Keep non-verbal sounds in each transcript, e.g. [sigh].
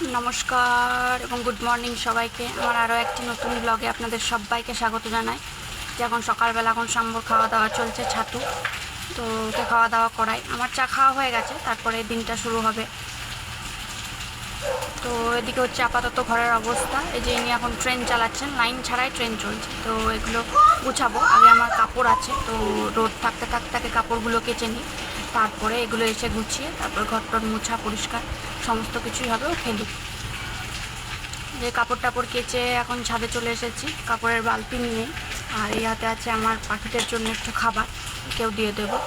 নমস্কার এবং good morning সবাইকে। আমার আরও একটি নতুন ব্লগে আপনাদের সবাইকে স্বাগত জানাই। যে এখন সকালবেলা এখন সম্ভব খাওয়া দাওয়া চলছে ছাতু। তো ওকে খাওয়া দাওয়া করাই। আমার চা খাওয়া হয়ে গেছে, তারপরে দিনটা শুরু হবে। তো এদিকে হচ্ছে আপাতত ঘরের অবস্থা। এই যে ইনি এখন ট্রেন চালাচ্ছেন লাইন ছাড়াই ট্রেন চলছে। তো এগুলো গুছাবো। আগে আমার কাপড় আছে, তো রোদ থাকতে থাকতে কাপড়গুলো কেচে নিই তারপরে এগুলো এসে গুছিয়ে তারপর ঘর টর মোছা, পরিষ্কার, সমস্ত কিছুই হবে ও ফেলি যে কাপড় টাপড় কেচে এখন ছাদে চলে এসেছি, কাপড়ের বালতি নিয়ে। আর এই হাতে আছে আমার পাখিদের জন্য একটু খাবার, কেউ দিয়ে দেবো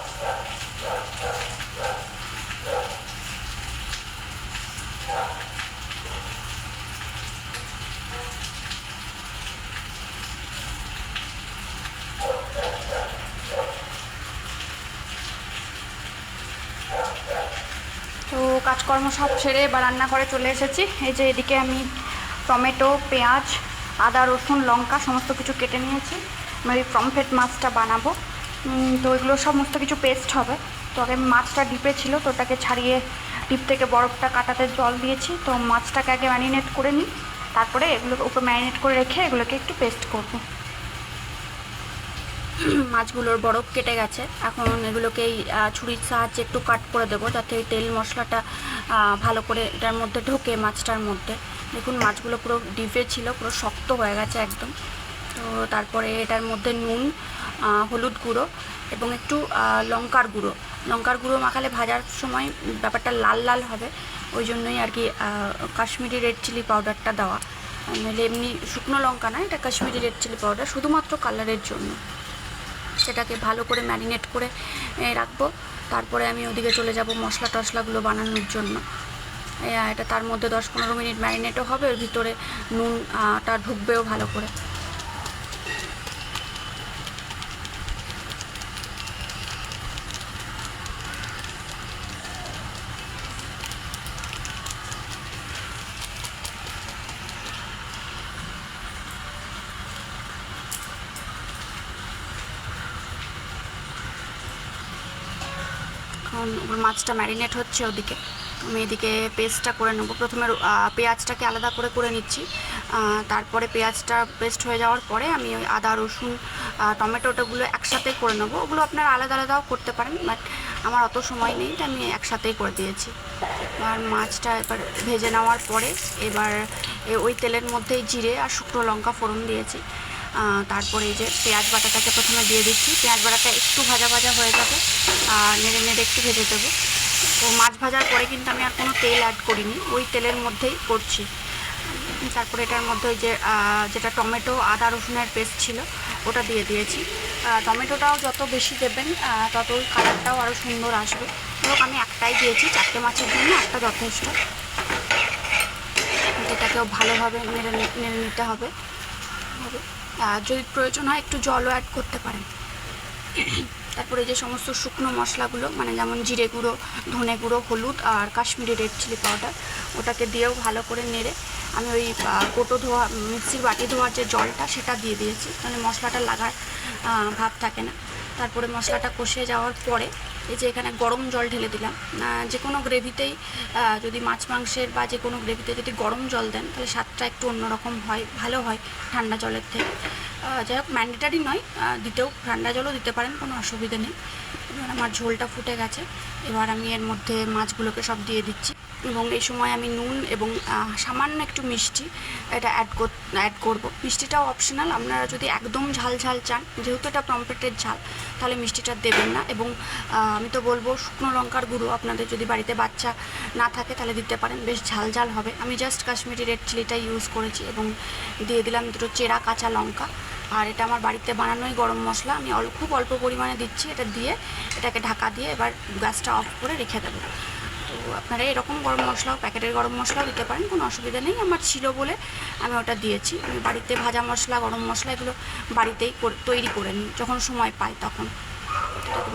তো কাজকর্ম সব সেরে বা রান্নাঘরে চলে এসেছি। এই যে এদিকে আমি টমেটো, পেঁয়াজ, আদা, রসুন, লঙ্কা সমস্ত কিছু কেটে নিয়েছি। আমি ওই পমফ্রেট মাছটা বানাবো। তো এগুলো সমস্ত কিছু পেস্ট হবে। তো আগে মাছটা ডিপে ছিল, তো ওটাকে ছাড়িয়ে ডিপ থেকে বরফটা কাটাতে জল দিয়েছি। তো মাছটাকে আগে ম্যারিনেট করে নিই। তারপরে এগুলোকে উপর ম্যারিনেট করে রেখে এগুলোকে একটু পেস্ট করব। [clears throat] মাছগুলোর বরফ কেটে গেছে। এখন এগুলোকে ছুরির সাহায্যে একটু কাট করে দেবো যাতে তেল মশলাটা ভালো করে এটার মধ্যে ঢোকে মাছটার মধ্যে। দেখুন, মাছগুলো পুরো ডিপে ছিল, পুরো শক্ত হয়ে গেছে একদম। তো তারপরে এটার মধ্যে নুন হলুদ গুঁড়ো এবং একটু লঙ্কার গুঁড়ো। লঙ্কার গুঁড়ো মাখালে ভাজার সময় ব্যাপারটা লাল লাল হবে। ওই জন্যই আর কি কাশ্মীরি রেড চিলি পাউডারটা দেওয়া। নাহলে এমনি শুকনো লঙ্কা না, এটা কাশ্মীরি রেড চিলি পাউডার, শুধুমাত্র কালারের জন্য। সেটাকে ভালো করে ম্যারিনেট করে রাখব। তারপরে আমি ওদিকে চলে যাব মশলা টশলাগুলো বানানোর জন্য। এটা তার মধ্যে দশ পনেরো মিনিট ম্যারিনেটও হবে, ওর ভিতরে নুনটা ঢুকবেও ভালো করে। এখন মাছটা ম্যারিনেট হচ্ছে ওদিকে। আমি এদিকে পেস্টটা করে নেব। প্রথমে পেঁয়াজটাকে আলাদা করে করে নিচ্ছি। তারপরে পেঁয়াজটা পেস্ট হয়ে যাওয়ার পরে আমি ওই আদা, রসুন টমেটোটাগুলো একসাথে করে নেব। ওগুলো আপনারা আলাদা আলাদাও করতে পারেন, বাট আমার অত সময় নেই আমি একসাথেই করে দিয়েছি। আর মাছটা এবার ভেজে নেওয়ার পরে এবার ওই তেলের মধ্যেই জিরে আর শুকনো লঙ্কা ফোড়ন দিয়েছি। তারপরে এই যে পেঁয়াজ বাটাটাকে প্রথমে দিয়ে দিচ্ছি। পেঁয়াজ বাটাটা একটু ভাজা ভাজা হয়ে যাবে, আর নেড়ে নেড়ে একটু ভেজে দেবো। তো মাছ ভাজার পরে কিন্তু আমি আর কোনো তেল অ্যাড করিনি, ওই তেলের মধ্যেই করছি। তারপরে এটার মধ্যে যে যেটা টমেটো, আদা, রসুনের পেস্ট ছিল, ওটা দিয়ে দিয়েছি। টমেটোটাও যত বেশি দেবেন তত কালারটাও আরও সুন্দর আসবে। ধরো আমি একটাই দিয়েছি, চারটে মাছের জন্য একটা যথেষ্ট। এটাকেও ভালোভাবে নেড়ে নেড়ে নিতে হবে। যদি প্রয়োজন হয় একটু জলও অ্যাড করতে পারেন। তারপরে যে সমস্ত শুকনো মশলাগুলো মানে যেমন জিরে গুঁড়ো, ধনে গুঁড়ো, হলুদ আর কাশ্মীরি রেড চিলি পাউডার ওটাকে দিয়েও ভালো করে নেড়ে আমি ওই কোটো ধোয়া, মিক্সির বাটি ধোয়ার যে জলটা সেটা দিয়ে দিয়েছি। মানে মশলাটা লাগার ভাব থাকে না। তারপরে মশলাটা কষে যাওয়ার পরে এই যে এখানে গরম জল ঢেলে দিলাম। যে কোনো গ্রেভিতেই যদি মাছ মাংসের বা যে কোনো গ্রেভিতে যদি গরম জল দেন, তাহলে স্বাদটা একটু অন্যরকম হয়, ভালো হয় ঠান্ডা জলের থেকে। যাই হোক ম্যান্ডেটারি নয় দিতেও ঠান্ডা জলও দিতে পারেন, কোনো অসুবিধা নেই। এবার আমার ঝোলটা ফুটে গেছে। এবার আমি এর মধ্যে মাছগুলোকে সব দিয়ে দিচ্ছি। এবং এই সময় আমি নুন এবং সামান্য একটু মিষ্টি এটা অ্যাড অ্যাড করব। মিষ্টিটাও অপশনাল আপনারা যদি একদম ঝাল ঝাল চান, যেহেতু এটা পম্পেটের ঝাল, তাহলে মিষ্টিটা দেবেন না। এবং আমি তো বলব শুকনো লঙ্কার গুঁড়ো আপনাদের যদি বাড়িতে বাচ্চা না থাকে, তাহলে দিতে পারেন, বেশ ঝাল ঝাল হবে। আমি জাস্ট কাশ্মীরি রেড চিলিটা ইউজ করেছি এবং দিয়ে দিলাম দুটো চেরা কাঁচা লঙ্কা। আর এটা আমার বাড়িতে বানানোই গরম মশলা, আমি অল্প খুব অল্প পরিমাণে দিচ্ছি, এটা দিয়ে এটাকে ঢাকা দিয়ে এবার গ্যাসটা অফ করে রেখে দেবো। তো আপনারা এরকম গরম মশলাও প্যাকেটের গরম মশলাও দিতে পারেন, কোনো অসুবিধা নেই। আমার ছিল বলে আমি ওটা দিয়েছি। বাড়িতে ভাজা মশলা, গরম মশলা এগুলো বাড়িতেই তৈরি করে নিই, যখন সময় পাই তখন।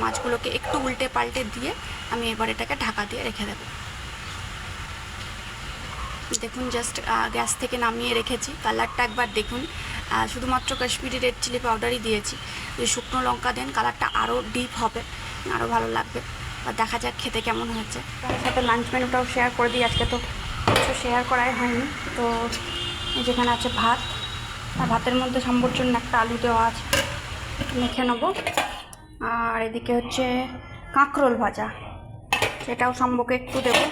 মাছগুলোকে একটু উল্টে পাল্টে দিয়ে আমি এবার এটাকে ঢাকা দিয়ে রেখে দেবো। দেখুন জাস্ট গ্যাস থেকে নামিয়ে রেখেছি। কালারটা একবার দেখুন। শুধুমাত্র কাশ্মীরি রেড চিলি পাউডারই দিয়েছি। যদি শুকনো লঙ্কা দেন, কালারটা আরও ডিপ হবে, আরও ভালো লাগবে। আর দেখা যাক খেতে কেমন হয়েছে। তার সাথে লাঞ্চ মেনুটাও শেয়ার করে দিই। আজকে তো কিছু শেয়ার করাই হয়নি। তো যেখানে আছে ভাত, আর ভাতের মধ্যে সাম্বর জন্য একটা আলু দেওয়া আছে। মেখে নেব। আর এদিকে হচ্ছে কাঁকরোল ভাজা। সেটাও সম্ভবকে একটু দেবো।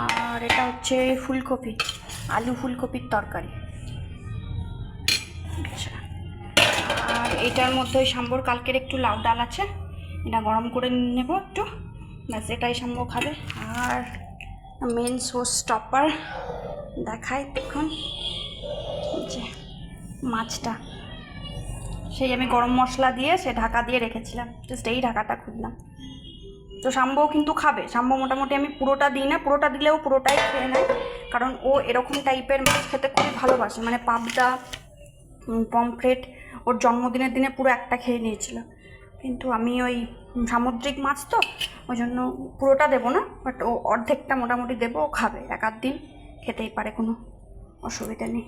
আর এটা হচ্ছে ফুলকপি, আলু ফুলকপির তরকারি। আচ্ছা। আর এটার মধ্যে ওই সাম্বর, কালকের একটু লাউ ডাল আছে। এটা গরম করে নেব একটু। ব্যাস, এটাই সম্ভব খাবে আর মেন সোর্স স্টপার দেখাই দেখুন যে মাছটা, সেই আমি গরম মশলা দিয়ে সে ঢাকা দিয়ে রেখেছিলাম। জাস্ট এই ঢাকাটা খুললাম তো শাম্বও কিন্তু খাবে। শাম্ব মোটামুটি আমি পুরোটা দিই না। পুরোটা দিলেও পুরোটাই খেয়ে নেয়। কারণ ও এরকম টাইপের মাছ খেতে খুবই ভালোবাসে। মানে পাবদা পমফ্রেট ওর জন্মদিনের দিনে পুরো একটা খেয়ে নিয়েছিল। কিন্তু আমি ওই সামুদ্রিক মাছ তো ওই জন্য পুরোটা দেবো না বাট ও অর্ধেকটা মোটামুটি দেবো, ও খাবে এক আধ দিন, খেতেই পারে, কোনো অসুবিধা নেই।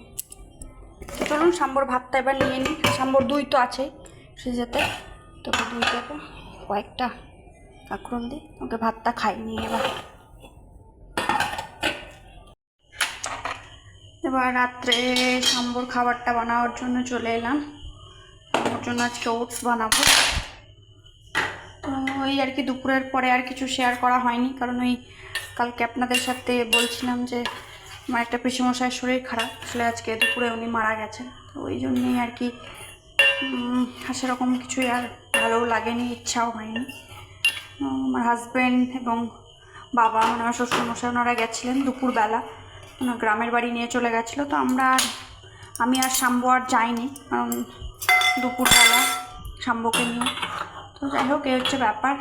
চলুন, সাম্বর ভাতটা এবার নিয়ে নিই। সাম্বর দুই তো আছেই ফ্রিজেতে তোকে দুই দেবো, কয়েকটা কাঁকরোল দিই, ওকে ভাতটা খাই নিয়ে এবার। এবার রাত্রে সাম্বর খাবারটা বানানোর জন্য চলে এলাম। ওর জন্য আজকে ওটস বানাবো। ওই আর কি দুপুরের পরে আর কিছু শেয়ার করা হয়নি। কারণ ওই কালকে আপনাদের সাথে বলছিলাম যে, আমার একটা পিসিমশাইয়ের শরীর খারাপ। আসলে আজকে দুপুরে উনি মারা গেছেন। তো ওই জন্যেই আর কি সেরকম কিছুই আর ভালো লাগেনি, ইচ্ছাও হয়নি। আমার হাজব্যান্ড এবং বাবা মানে আমার শ্বশুরমশাই ওনারা গেছিলেন দুপুরবেলা। ওনার গ্রামের বাড়ি নিয়ে চলে গেছিল। তো আমরা আর, আমি আর শাম্বু আর যাইনি। কারণ দুপুরবেলা শাম্বুকে নিয়ে তো যাই হোক, এই হচ্ছে ব্যাপার।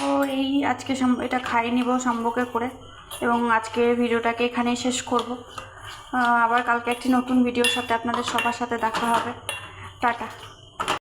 তো এই আজকে এটা খাই নিব সম্ভবকে করে এবং আজকে ভিডিওটাকে এখানেই শেষ করব। আবার কালকে একটি নতুন ভিডিওর সাথে আপনাদের সবার সাথে দেখা হবে। টাটা।